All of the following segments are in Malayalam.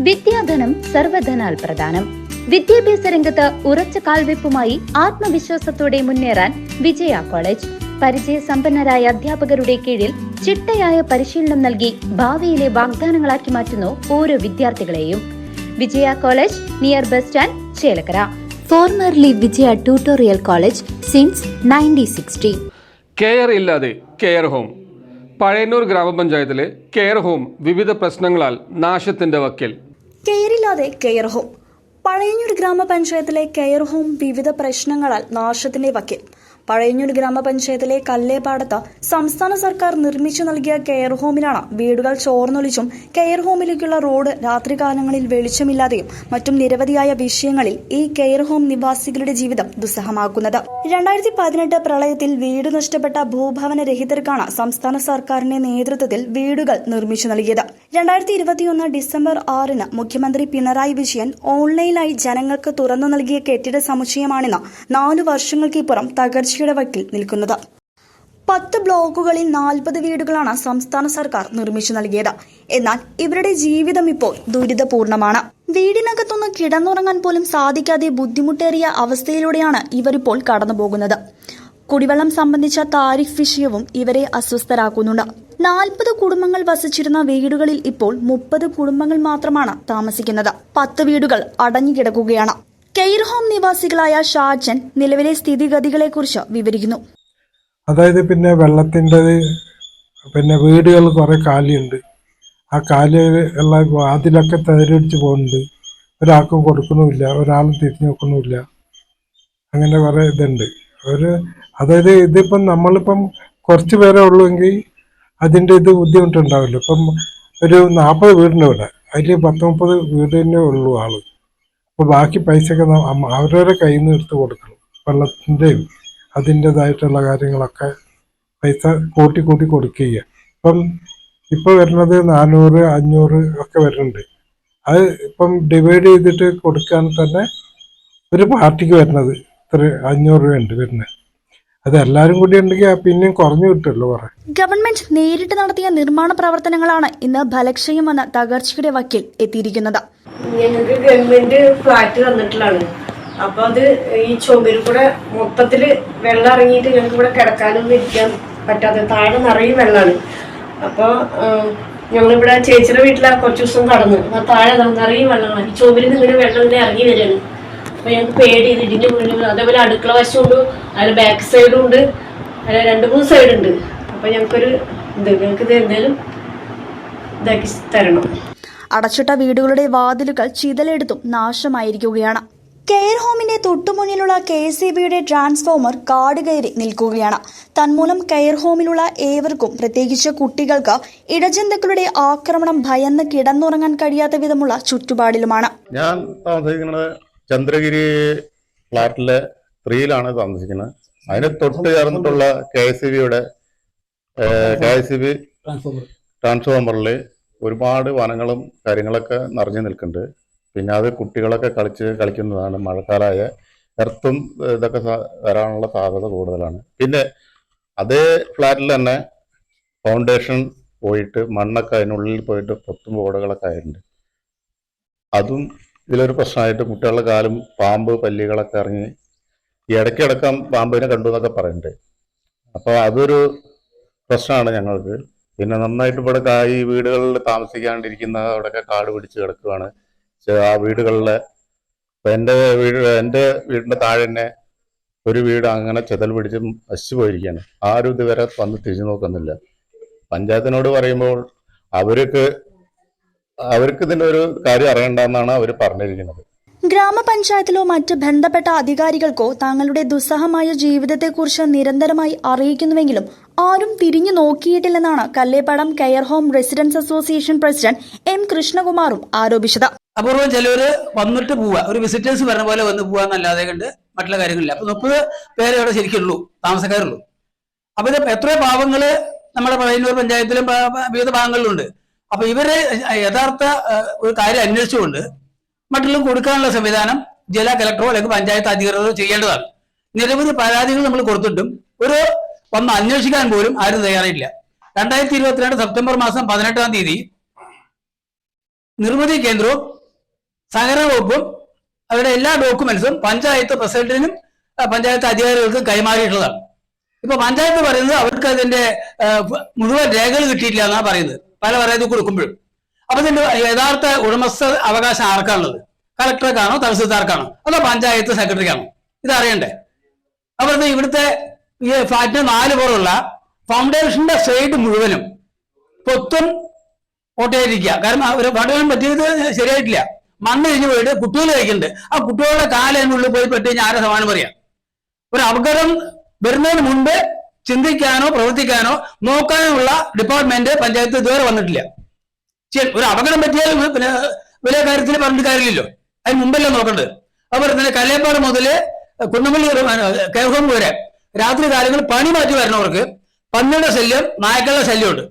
വിദ്യാധനം സർവധനാൽ പ്രധാനം വിദ്യാഭ്യാസ രംഗത്ത് ഉറച്ച കാൽവെപ്പുമായി ആത്മവിശ്വാസത്തോടെ മുന്നേറാൻ വിജയ കോളേജ്. പരിചയ സമ്പന്നരായ അധ്യാപകരുടെ കീഴിൽ ചിട്ടയായ പരിശീലനം നൽകി ഭാവിയിലെ വാഗ്ദാനങ്ങളാക്കി മാറ്റുന്നു ഓരോ വിദ്യാർത്ഥികളെയും. Vijaya college near bus stand Chelakkara. Formerly Vijaya tutorial college since nineteen sixty. Care ഇല്ലാതെ കെയർ ഹോം. പഴയന്നൂർ ഗ്രാമപഞ്ചായത്തിലെ കെയർ ഹോം വിവിധ പ്രശ്നങ്ങളാൽ നാശത്തിന്റെ വക്കിൽ. കെയറില്ലാതെ കെയർ ഹോം. പഴയഞ്ഞൂർ ഗ്രാമപഞ്ചായത്തിലെ കെയർ ഹോം വിവിധ പ്രശ്നങ്ങളാൽ നാശത്തിന്റെ വക്കിൽ. പഴയന്നൂർ ഗ്രാമപഞ്ചായത്തിലെ കല്ലേപാടത്ത് സംസ്ഥാന സർക്കാർ നിർമ്മിച്ചു നൽകിയ കെയർ ഹോമിലാണ് വീടുകൾ ചോർന്നൊലിച്ചും കെയർ ഹോമിലേക്കുള്ള റോഡ് രാത്രികാലങ്ങളിൽ വെളിച്ചമില്ലാതെയും മറ്റും നിരവധിയായ വിഷയങ്ങളിൽ ഈ കെയർ ഹോം നിവാസികളുടെ ജീവിതം ദുസ്സഹമാക്കുന്നത്. രണ്ടായിരത്തി പതിനെട്ട് പ്രളയത്തിൽ വീട് നഷ്ടപ്പെട്ട ഭൂഭവന രഹിതർക്കാണ് സംസ്ഥാന സർക്കാരിന്റെ നേതൃത്വത്തിൽ വീടുകൾ നിർമ്മിച്ചു നൽകിയത്. രണ്ടായിരത്തി ഇരുപത്തിയൊന്ന് ഡിസംബർ ആറിന് മുഖ്യമന്ത്രി പിണറായി വിജയൻ ഓൺലൈനായി ജനങ്ങൾക്ക് തുറന്നു നൽകിയ കെട്ടിട സമുച്ചയമാണെന്ന് നാലു വർഷങ്ങൾക്കിപ്പുറം തകർച്ചയുടെ വക്കിൽ നിൽക്കുന്നത്. പത്ത് ബ്ലോക്കുകളിൽ നാൽപ്പത് വീടുകളാണ് സംസ്ഥാന സർക്കാർ നിർമ്മിച്ചു നൽകിയത്. എന്നാൽ ഇവരുടെ ജീവിതം ഇപ്പോൾ ദുരിതപൂർണമാണ്. വീടിനകത്തൊന്ന് കിടന്നുറങ്ങാൻ പോലും സാധിക്കാതെ ബുദ്ധിമുട്ടേറിയ അവസ്ഥയിലൂടെയാണ് ഇവരിപ്പോൾ കടന്നുപോകുന്നത്. കുടിവെള്ളം സംബന്ധിച്ച താരിഫ് വിഷയവും ഇവരെ അസ്വസ്ഥരാക്കുന്നുണ്ട്. നാൽപ്പത് കുടുംബങ്ങൾ വസിച്ചിരുന്ന വീടുകളിൽ ഇപ്പോൾ മുപ്പത് കുടുംബങ്ങൾ മാത്രമാണ് താമസിക്കുന്നത്. പത്ത് വീടുകൾ അടഞ്ഞുകിടക്കുകയാണ്. കെയർ ഹോം നിവാസികളായ ഷാജൻ നിലവിലെ സ്ഥിതിഗതികളെക്കുറിച്ച് വിവരിക്കുന്നു. അതായത് പിന്നെ വെള്ളത്തിന്റെ പിന്നെ വീടുകൾ കുറേ കാലിയുണ്ട്. ആ കാലി ഉള്ള അതിലൊക്കെ തേരടിച്ച് പോകുന്നുണ്ട്. ഒരാൾക്കും കൊടുക്കണമില്ല ഒരാളും തിരിഞ്ഞു നോക്കണമില്ല അങ്ങനെ കുറേ ഇതുണ്ട്. ഒരു അതായത് ഇതിപ്പം നമ്മളിപ്പം കുറച്ച് പേരേ ഉള്ളുവെങ്കിൽ അതിന്റെ ഇത് ബുദ്ധിമുട്ടുണ്ടാവില്ല. ഇപ്പം ഒരു നാൽപ്പത് വീടുണ്ട് ഇവിടെ. അതിൽ പത്ത് മുപ്പത് വീടിനേ ഉള്ളൂ ആൾ. അപ്പോൾ ബാക്കി പൈസയൊക്കെ അവരവരെ കയ്യിൽ നിന്ന് എടുത്ത് കൊടുക്കണം. വെള്ളത്തിന്റെയും അതിന്റെതായിട്ടുള്ള കാര്യങ്ങളൊക്കെ പൈസ കൂട്ടി കൂട്ടി കൊടുക്കുക ഇപ്പം ഇപ്പോൾ വരുന്നത് നാനൂറ് അഞ്ഞൂറ് ഒക്കെ വരുന്നുണ്ട്. അത് ഇപ്പം ഡിവൈഡ് ചെയ്തിട്ട് കൊടുക്കാൻ തന്നെ ഒരു പാർട്ടിക്ക് വരുന്നത് ഇത്ര അഞ്ഞൂറ് രൂപയുണ്ട് വരുന്നത്. അത് എല്ലാവരും കൂടി ഉണ്ടെങ്കിൽ പിന്നെയും കുറഞ്ഞു കിട്ടുമല്ലോ കുറേ ഗവൺമെന്റ് നേരിട്ട് നടത്തിയ നിർമ്മാണ പ്രവർത്തനങ്ങളാണ് ഇന്ന് ഫലക്ഷയം വന്ന തകർച്ചയുടെ വക്കിൽ എത്തിയിരിക്കുന്നത്. ഞങ്ങൾക്ക് ഗവൺമെന്റ് ഫ്ലാറ്റ് തന്നിട്ടുള്ളതാണ്. അപ്പൊ അത് ഈ ചുമരിൽ കൂടെ മൊത്തത്തിൽ വെള്ളം ഇറങ്ങിയിട്ട് ഞങ്ങൾക്ക് ഇവിടെ കിടക്കാനൊന്നും ഇരിക്കാൻ പറ്റാതെ താഴെ നിറയെ വെള്ളമാണ് അപ്പൊ ഞങ്ങളിവിടെ ചേച്ചിയുടെ വീട്ടിലാ കുറച്ച് ദിവസം കടന്നു. അപ്പൊ താഴെ നിറയെ വെള്ളമാണ്. ഈ ചുമരിൽ നിന്ന് ഇങ്ങനെ വെള്ളം ഇങ്ങനെ ഇറങ്ങി വരികയാണ്. അപ്പൊ ഞങ്ങൾക്ക് പേടി ഇതിന്റെ മുന്നിൽ അതേപോലെ അടുക്കള വശമുണ്ട് അതിൽ ബാക്ക് സൈഡും ഉണ്ട്. അതിൽ രണ്ട് മൂന്ന് സൈഡ് ഉണ്ട്. അപ്പൊ ഞങ്ങൾക്കൊരു ഇത് ഞങ്ങൾക്ക് ഇത് ഇതാക്കി തരണം. അടച്ചിട്ട വീടുകളുടെ വാതിലുകൾ ചിതലെടുത്തും നാശമായിരിക്കുകയാണ്. കെയർ ഹോമിന്റെ തൊട്ടുമുന്നിലുള്ള കെ എസ് ബിയുടെ ട്രാൻസ്ഫോമർ കാട് കയറി നിൽക്കുകയാണ്. തന്മൂലം കെയർ ഹോമിലുള്ള ഏവർക്കും പ്രത്യേകിച്ച് കുട്ടികൾക്ക് ഇടജന്തുക്കളുടെ ആക്രമണം ഭയന്ന് കിടന്നുറങ്ങാൻ കഴിയാത്ത വിധമുള്ള ചുറ്റുപാടിലുമാണ്. ഞാൻ താമസിക്കുന്നത് ചന്ദ്രഗിരി ഫ്ലാറ്റിലെ ത്രീയിലാണ് താമസിക്കുന്നത്. അതിന് തൊട്ട് ചേർന്നിട്ടുള്ള കെ എസ് സി ബിയുടെ കെ എസ് സി ബി ട്രാൻസ്ഫോമറിൽ ഒരുപാട് വനങ്ങളും കാര്യങ്ങളൊക്കെ നിറഞ്ഞു നിൽക്കുന്നുണ്ട്. പിന്നെ അത് കുട്ടികളൊക്കെ കളിച്ച് കളിക്കുന്നതാണ് മഴക്കാലായ എർത്തും ഇതൊക്കെ വരാനുള്ള സാധ്യത കൂടുതലാണ്. പിന്നെ അതേ ഫ്ലാറ്റിൽ തന്നെ ഫൗണ്ടേഷൻ പോയിട്ട് മണ്ണൊക്കെ അതിനുള്ളിൽ പോയിട്ട് പൊത്തും ഓടകളൊക്കെ ആയിട്ടുണ്ട്. അതും ഇതിലൊരു പ്രശ്നമായിട്ട് കുട്ടികളുടെ കാലും പാമ്പ് പല്ലികളൊക്കെ ഇറങ്ങി ഇടയ്ക്കിടക്കം പാമ്പിനെ കണ്ടു എന്നൊക്കെ പറയുന്നുണ്ട്. അപ്പോൾ അതൊരു പ്രശ്നമാണ് ഞങ്ങൾക്ക്. പിന്നെ നന്നായിട്ട് ഇവിടെ ഈ വീടുകളിൽ താമസിക്കാണ്ടിരിക്കുന്ന അവിടെയൊക്കെ കാട് പിടിച്ച് കിടക്കുകയാണ് ആ വീടുകളിലെ ഇപ്പം എന്റെ വീട് എന്റെ വീടിന്റെ താഴെ തന്നെ ഒരു വീട് അങ്ങനെ ചെതൽ പിടിച്ച് നശിച്ചു പോയിരിക്കുകയാണ്. ആരും ഇതുവരെ വന്ന് തിരിഞ്ഞു നോക്കുന്നില്ല. പഞ്ചായത്തിനോട് പറയുമ്പോൾ അവർക്ക് അവർക്ക് ഇതിന്റെ ഒരു കാര്യം അറിയണ്ടെന്നാണ് അവർ പറഞ്ഞിരിക്കുന്നത്. ഗ്രാമപഞ്ചായത്തിലോ മറ്റ് ബന്ധപ്പെട്ട അധികാരികൾക്കോ തങ്ങളുടെ ദുസ്സഹമായ ജീവിതത്തെക്കുറിച്ച് നിരന്തരമായി അറിയിക്കുന്നുവെങ്കിലും ആരും തിരിഞ്ഞു നോക്കിയിട്ടില്ലെന്നാണ് Kallepadam care home residents association president M കൃഷ്ണകുമാറും ആരോപിച്ചത്. അപൂർവം ചിലവര് വന്നിട്ട് പോവുക ഒരു വിസിറ്റേഴ്സ് വരുന്ന പോലെ വന്ന് പോവാന്നല്ലാതെ കണ്ട് മറ്റുള്ള കാര്യങ്ങളില്ല. അപ്പൊ മുപ്പത് പേരെ അവിടെ ശരിക്കുള്ളൂ താമസക്കാരുള്ളൂ. അപ്പൊ ഇത് എത്രയോ പാവങ്ങൾ നമ്മുടെ പഴയന്നൂർ പഞ്ചായത്തിലും വിവിധ ഭാഗങ്ങളിലുണ്ട്. അപ്പൊ ഇവർ യഥാർത്ഥ ഒരു കാര്യം അന്വേഷിച്ചുകൊണ്ട് മറ്റുള്ള കൊടുക്കാനുള്ള സംവിധാനം ജില്ലാ കലക്ടറോ അല്ലെങ്കിൽ പഞ്ചായത്ത് അധികൃതരോ ചെയ്യേണ്ടതാണ്. നിരവധി പരാതികൾ നമ്മൾ കൊടുത്തിട്ടും ഒരു ഒന്ന് അന്വേഷിക്കാൻ പോലും ആരും തയ്യാറില്ല രണ്ടായിരത്തി ഇരുപത്തിരണ്ട് സെപ്റ്റംബർ മാസം പതിനെട്ടാം തീയതി നിർമ്മിതി കേന്ദ്രവും സഹകരണ വകുപ്പും അവരുടെ എല്ലാ ഡോക്യുമെന്റ്സും പഞ്ചായത്ത് പ്രസിഡന്റിനും പഞ്ചായത്ത് അധികാരികൾക്കും കൈമാറിയിട്ടുള്ളതാണ്. ഇപ്പൊ പഞ്ചായത്ത് പറയുന്നത് അവർക്ക് അതിന്റെ മുഴുവൻ രേഖകൾ കിട്ടിയിട്ടില്ല എന്നാണ് പറയുന്നത്. പല പരാതി കൊടുക്കുമ്പോഴും. അപ്പൊ ഇതിന്റെ യഥാർത്ഥ ഉടമസ്ഥ അവകാശം ആർക്കാണുള്ളത്? കളക്ടർക്കാണോ തഹസിൽദാർക്കാണോ? അതോ പഞ്ചായത്ത് സെക്രട്ടറിക്കാണോ? ഇത് അറിയണ്ടേ ഇത് ഇവിടുത്തെ ഈ ഫ്ലാറ്റിന് നാല് പോലുള്ള ഫൗണ്ടേഷന്റെ സൈഡ് മുഴുവനും പൊത്തും ഓട്ടയായിരിക്കുക കാരണം ഒരു പഠനം പറ്റിയത് ശരിയായിട്ടില്ല. മണ്ണ് കഴിഞ്ഞ് പോയിട്ട് കുട്ടികൾ കഴിക്കുന്നുണ്ട്. ആ കുട്ടികളുടെ കാലുള്ളിൽ പോയി പെട്ട് ആരെ സമാനം പറയാം? ഒരു അപകടം വരുന്നതിന് മുൻപ് ചിന്തിക്കാനോ പ്രവർത്തിക്കാനോ നോക്കാനുള്ള ഡിപ്പാർട്ട്മെന്റ് പഞ്ചായത്ത് ഇതുവരെ വന്നിട്ടില്ല. ഒരു അപകടം പറ്റിയാൽ പിന്നെ വലിയ കാര്യത്തിൽ പറഞ്ഞിട്ട് കാര്യമില്ലല്ലോ. അതിന് മുമ്പല്ല നോക്കേണ്ടത്? അതുപോലെ തന്നെ കല്ലേപ്പാട് മുതൽ കുന്നമ്പള്ളി കെയർ വരെ രാത്രി കാലങ്ങൾ പണി മാറ്റി വരണവർക്ക് പന്നിയുടെ ശല്യം നായക്കളുടെ ശല്യമുണ്ട്.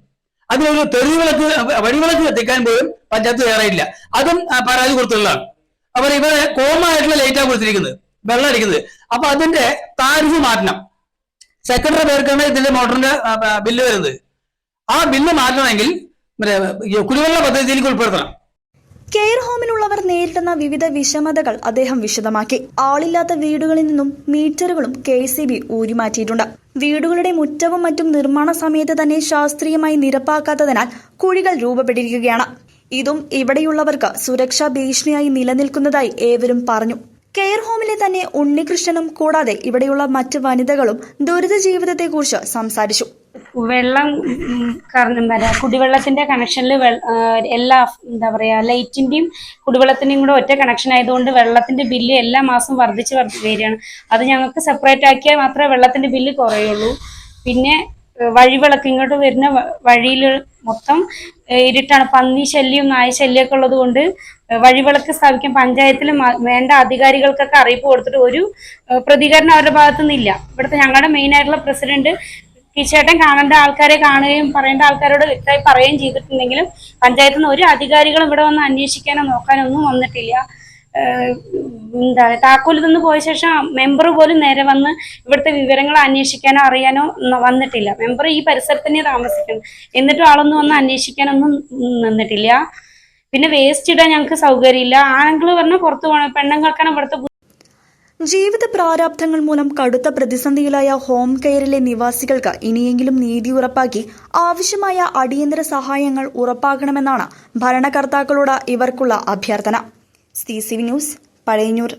അതിനൊരു തെരുവിളക്ക് വഴിവിളക്ക് എത്തിക്കാൻ പോലും പഞ്ചായത്ത് കയറിയില്ല അതും പരാതി കൊടുത്തുള്ളതാണ് അവർ ഇവരെ കോമായിട്ടുള്ള ലൈറ്റാണ് കൊടുത്തിരിക്കുന്നത് വെള്ളം അടിക്കുന്നത്. അപ്പൊ അതിന്റെ താരിഫ് മാറ്റണം. സെക്കൻഡറി പേർക്കാണ് ഇതിന്റെ മോട്ടറിന്റെ ബില്ല് വരുന്നത്. ആ ബില്ല് മാറ്റണമെങ്കിൽ കുടിവെള്ള പദ്ധതിയിലേക്ക് ഉൾപ്പെടുത്തണം. കെയർ ഹോമിലുള്ളവർ നേരിടുന്ന വിവിധ വിഷമതകൾ അദ്ദേഹം വിശദമാക്കി. ആളില്ലാത്ത വീടുകളിൽ നിന്നും മീറ്ററുകളും കെ സി ബി ഊരിമാറ്റിയിട്ടുണ്ട്. വീടുകളുടെ മുറ്റവും മറ്റും നിർമ്മാണ സമയത്ത് തന്നെ ശാസ്ത്രീയമായി നിരപ്പാക്കാത്തതിനാൽ കുഴികൾ രൂപപ്പെട്ടിരിക്കുകയാണ്. ഇതും ഇവിടെയുള്ളവർക്ക് സുരക്ഷാ ഭീഷണിയായി നിലനിൽക്കുന്നതായി ഏവരും പറഞ്ഞു. കെയർ ഹോമിലെ തന്നെ ഉണ്ണികൃഷ്ണനും കൂടാതെ ഇവിടെയുള്ള മറ്റ് വനിതകളും ദുരിത ജീവിതത്തെക്കുറിച്ച് സംസാരിച്ചു. വെള്ളം കാരണം വരാ കുടിവെള്ളത്തിന്റെ കണക്ഷനിൽ എല്ലാ എന്താ പറയാ ലൈറ്റിന്റെയും കുടിവെള്ളത്തിന്റെയും കൂടെ ഒറ്റ കണക്ഷൻ ആയതുകൊണ്ട് വെള്ളത്തിന്റെ ബില്ല് എല്ലാ മാസവും വർദ്ധിച്ച് വർദ്ധിച്ച് വരികയാണ്. അത് ഞങ്ങൾക്ക് സെപ്പറേറ്റ് ആക്കിയാൽ മാത്രമേ വെള്ളത്തിന്റെ ബില്ല് കുറയുള്ളൂ. പിന്നെ വഴിവിളക്ക് ഇങ്ങോട്ട് വരുന്ന വഴിയിൽ മൊത്തം ഇരുട്ടാണ്. പന്നി ശല്യം നായ ശല്യമൊക്കെ ഉള്ളത് കൊണ്ട് വഴിവിളക്ക് സ്ഥാപിക്കാൻ പഞ്ചായത്തിൽ വേണ്ട അധികാരികൾക്കൊക്കെ അറിയിപ്പ് കൊടുത്തിട്ട് ഒരു പ്രതികരണം അവരുടെ ഭാഗത്തുനിന്നില്ല. ഇവിടുത്തെ ഞങ്ങളുടെ മെയിൻ ആയിട്ടുള്ള പ്രസിഡന്റ് കിച്ചേട്ടൻ കാണേണ്ട ആൾക്കാരെ കാണുകയും പറയേണ്ട ആൾക്കാരോട് വ്യക്തമായി പറയുകയും ചെയ്തിട്ടുണ്ടെങ്കിലും പഞ്ചായത്തിൽ നിന്ന് ഒരു അധികാരികളും ഇവിടെ വന്ന് അന്വേഷിക്കാനോ നോക്കാനോ ഒന്നും വന്നിട്ടില്ല. എന്താ താക്കോൽ നിന്ന് പോയ ശേഷം മെമ്പർ പോലും നേരെ വന്ന് ഇവിടുത്തെ വിവരങ്ങൾ അന്വേഷിക്കാനോ അറിയാനോ വന്നിട്ടില്ല. മെമ്പർ ഈ പരിസരത്ത് തന്നെ താമസിക്കണം എന്നിട്ടും ആളൊന്നും വന്ന് അന്വേഷിക്കാനൊന്നും നിന്നിട്ടില്ല. പിന്നെ വേസ്റ്റ് ഇടാൻ ഞങ്ങൾക്ക് സൗകര്യമില്ല. ആണുങ്ങൾ പറഞ്ഞാൽ പുറത്ത് പോകണം. പെണ്ണുങ്ങൾക്കാണ് ഇവിടുത്തെ ജീവിത പ്രാരാബ്ധങ്ങൾ മൂലം കടുത്ത പ്രതിസന്ധിയിലായ ഹോം കെയറിലെ നിവാസികൾക്ക് ഇനിയെങ്കിലും നീതി ഉറപ്പാക്കി ആവശ്യമായ അടിയന്തര സഹായങ്ങൾ ഉറപ്പാക്കണമെന്നാണ് ഭരണകർത്താക്കളോട് ഇവർക്കുള്ള അഭ്യർത്ഥന. C news Pazhayannur.